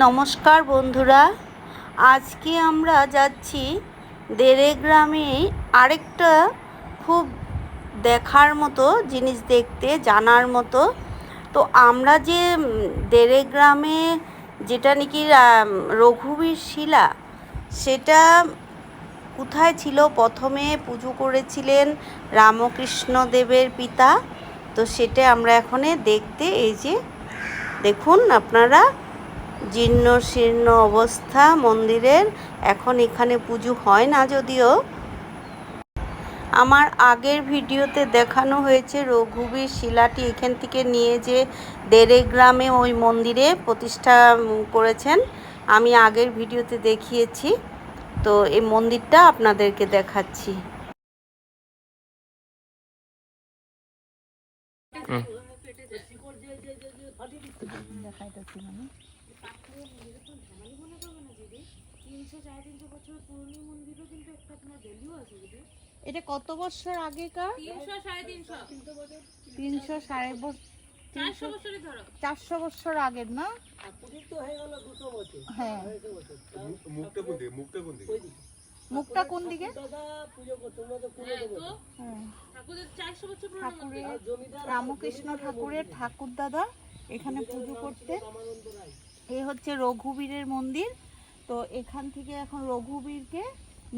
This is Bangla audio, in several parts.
নমস্কার বন্ধুরা, আজকে আমরা যাচ্ছি দেরে গ্রামে আরেকটা খুব দেখার মতো জিনিস দেখতে, জানার মতো। তো আমরা যে দেরে গ্রামে যেটা নাকি রঘুবীর শিলা, সেটা কোথায় ছিল? প্রথমে পুজো করেছিলেন রামকৃষ্ণ দেবের পিতা। তো সেটা আমরা এখানে দেখতে, এই যে দেখুন আপনারা জীর্ণ শীর্ণ অবস্থা মন্দিরের। এখন এখানে পুজো হয় না যদিও। আমার আগের ভিডিওতে দেখানো হয়েছে রঘুবীর শিলাটি এখান থেকে নিয়ে যে দেড়ে গ্রামে ওই মন্দিরে প্রতিষ্ঠা করেছেন। আমি আগের ভিডিওতে দেখিয়েছি। তো এই মন্দিরটা আপনাদেরকে দেখাচ্ছি। এটা কত বছর আগেকার? তিনশো সাড়ে তিনশো। তিনশো সাড়ে চারশো বছরে ধরো। চারশো বছর আগের না? হ্যাঁ। মুখটা কোন দিকে? মুখটা কোন দিকে? মুখটা কোন দিকে? হ্যাঁ, ঠাকুরের রামকৃষ্ণ ঠাকুরের ঠাকুর দাদা এখানে পুজো করতে এ হচ্ছে রঘুবীরের মন্দির। তো এখান থেকে এখন রঘুবীরকে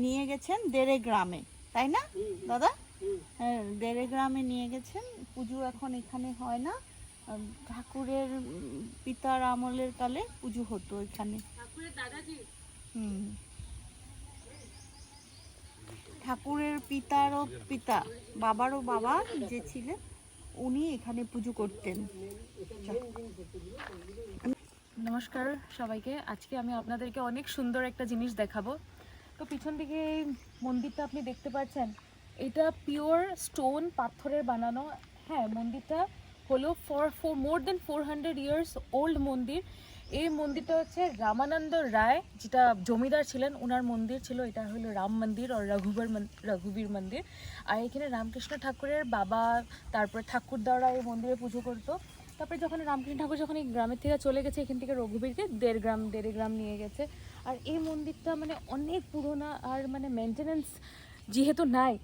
নিয়ে গেছেন দেড়ে গ্রামে তাই না? দাদা? হ্যাঁ দেড়ে গ্রামে নিয়ে গেছেন। পুজো এখন এখানে হয় না। ঠাকুরের পিতার আমলের কালে পুজো হতো এখানে। হুম। ঠাকুরের পিতারও পিতা বাবারও বাবা যে ছিলেন উনি এখানে পুজো করতেন। নমস্কার সবাইকে। আজকে আমি আপনাদেরকে অনেক সুন্দর একটা জিনিস দেখাবো। তো পিছন দিকে এই মন্দিরটা আপনি দেখতে পাচ্ছেন, এটা পিওর স্টোন পাথরের বানানো। হ্যাঁ মন্দিরটা হলো for four more than four hundred years old মন্দির। এই মন্দিরটা হচ্ছে রামানন্দ রায়, যেটা জমিদার ছিলেন ওনার মন্দির ছিল। এটা হলো রাম মন্দির আর রঘুবর রঘুবীর মন্দির। আর এখানে রামকৃষ্ণ ঠাকুরের বাবা, তারপরে ঠাকুরদারা এই মন্দিরে পুজো করতো। তারপরে যখন রামকৃষ্ণ ঠাকুর যখন এই গ্রামের থেকে চলে গেছে, এখান থেকে রঘুবীরকে দেড় গ্রাম দেড় গ্রাম নিয়ে গেছে। আর এই মন্দিরটা মানে অনেক পুরোনো আর মানে মেনটেনেন্স যেহেতু নাই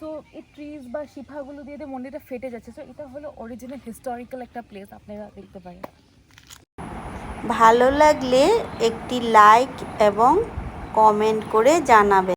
তো এই ট্রিজ বা শিফাগুলো দিয়ে দিয়ে মন্দিরটা ফেটে যাচ্ছে। সো এটা হলো অরিজিনাল হিস্টোরিক্যাল একটা প্লেস আপনারা দেখতে পারেন। ভালো লাগলে একটি লাইক এবং কমেন্ট করে জানাবেন।